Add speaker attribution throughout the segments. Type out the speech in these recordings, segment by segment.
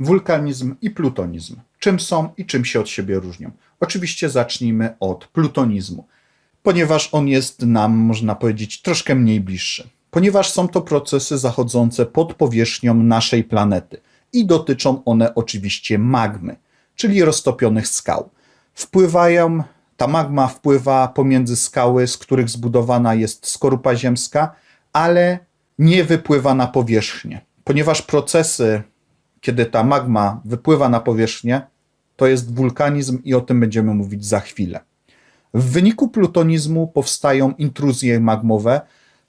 Speaker 1: wulkanizm i plutonizm. Czym są i czym się od siebie różnią? Oczywiście zacznijmy od plutonizmu, ponieważ on jest nam, można powiedzieć, troszkę mniej bliższy. Ponieważ są to procesy zachodzące pod powierzchnią naszej planety i dotyczą one oczywiście magmy, czyli roztopionych skał. Wpływają, ta magma wpływa pomiędzy skały, z których zbudowana jest skorupa ziemska, ale nie wypływa na powierzchnię, ponieważ procesy, kiedy ta magma wypływa na powierzchnię, to jest wulkanizm i o tym będziemy mówić za chwilę. W wyniku plutonizmu powstają intruzje magmowe,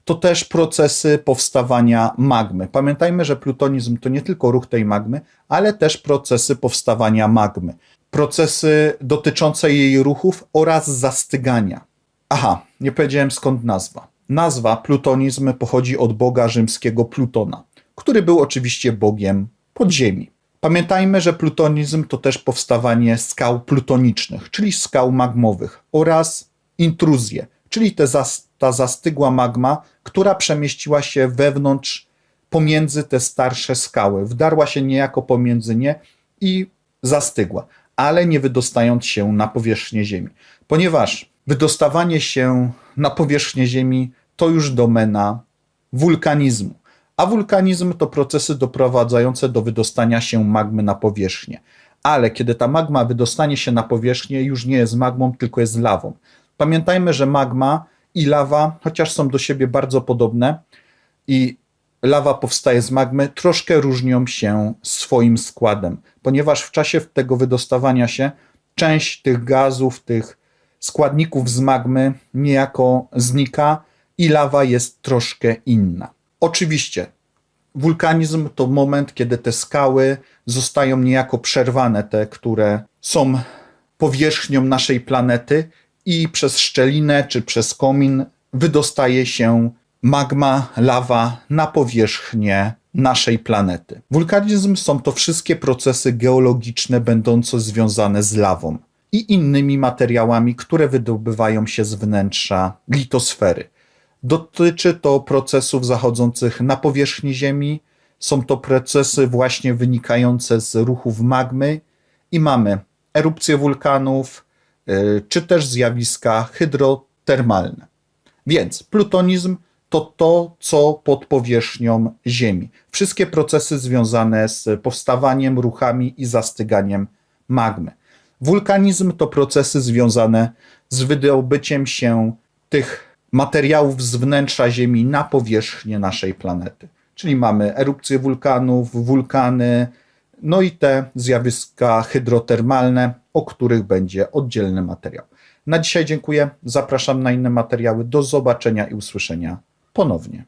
Speaker 1: to też procesy powstawania magmy. Pamiętajmy, że plutonizm to nie tylko ruch tej magmy, ale też procesy powstawania magmy. Procesy dotyczące jej ruchów oraz zastygania. Aha, nie powiedziałem skąd nazwa. Nazwa plutonizm pochodzi od boga rzymskiego Plutona, który był oczywiście bogiem podziemi. Pamiętajmy, że plutonizm to też powstawanie skał plutonicznych, czyli skał magmowych oraz intruzje, czyli te zas- ta zastygła magma, która przemieściła się wewnątrz, pomiędzy te starsze skały. Wdarła się niejako pomiędzy nie i zastygła, ale nie wydostając się na powierzchnię Ziemi. Ponieważ wydostawanie się na powierzchnię Ziemi to już domena wulkanizmu. A wulkanizm to procesy doprowadzające do wydostania się magmy na powierzchnię. Ale kiedy ta magma wydostanie się na powierzchnię, już nie jest magmą, tylko jest lawą. Pamiętajmy, że magma i lawa, chociaż są do siebie bardzo podobne i lawa powstaje z magmy, troszkę różnią się swoim składem, ponieważ w czasie tego wydostawania się część tych gazów, tych składników z magmy niejako znika i lawa jest troszkę inna. Oczywiście, wulkanizm to moment, kiedy te skały zostają niejako przerwane, te, które są powierzchnią naszej planety i przez szczelinę czy przez komin wydostaje się magma, lawa na powierzchnię naszej planety. Wulkanizm są to wszystkie procesy geologiczne będące związane z lawą i innymi materiałami, które wydobywają się z wnętrza litosfery. Dotyczy to procesów zachodzących na powierzchni Ziemi. Są to procesy właśnie wynikające z ruchów magmy i mamy erupcje wulkanów, y, czy też zjawiska hydrotermalne. Więc plutonizm to to, co pod powierzchnią Ziemi. Wszystkie procesy związane z powstawaniem, ruchami i zastyganiem magmy. Wulkanizm to procesy związane z wydobyciem się tych materiałów z wnętrza Ziemi na powierzchnię naszej planety. Czyli mamy erupcje wulkanów, wulkany, no i te zjawiska hydrotermalne, o których będzie oddzielny materiał. Na dzisiaj dziękuję. Zapraszam na inne materiały. Do zobaczenia i usłyszenia ponownie.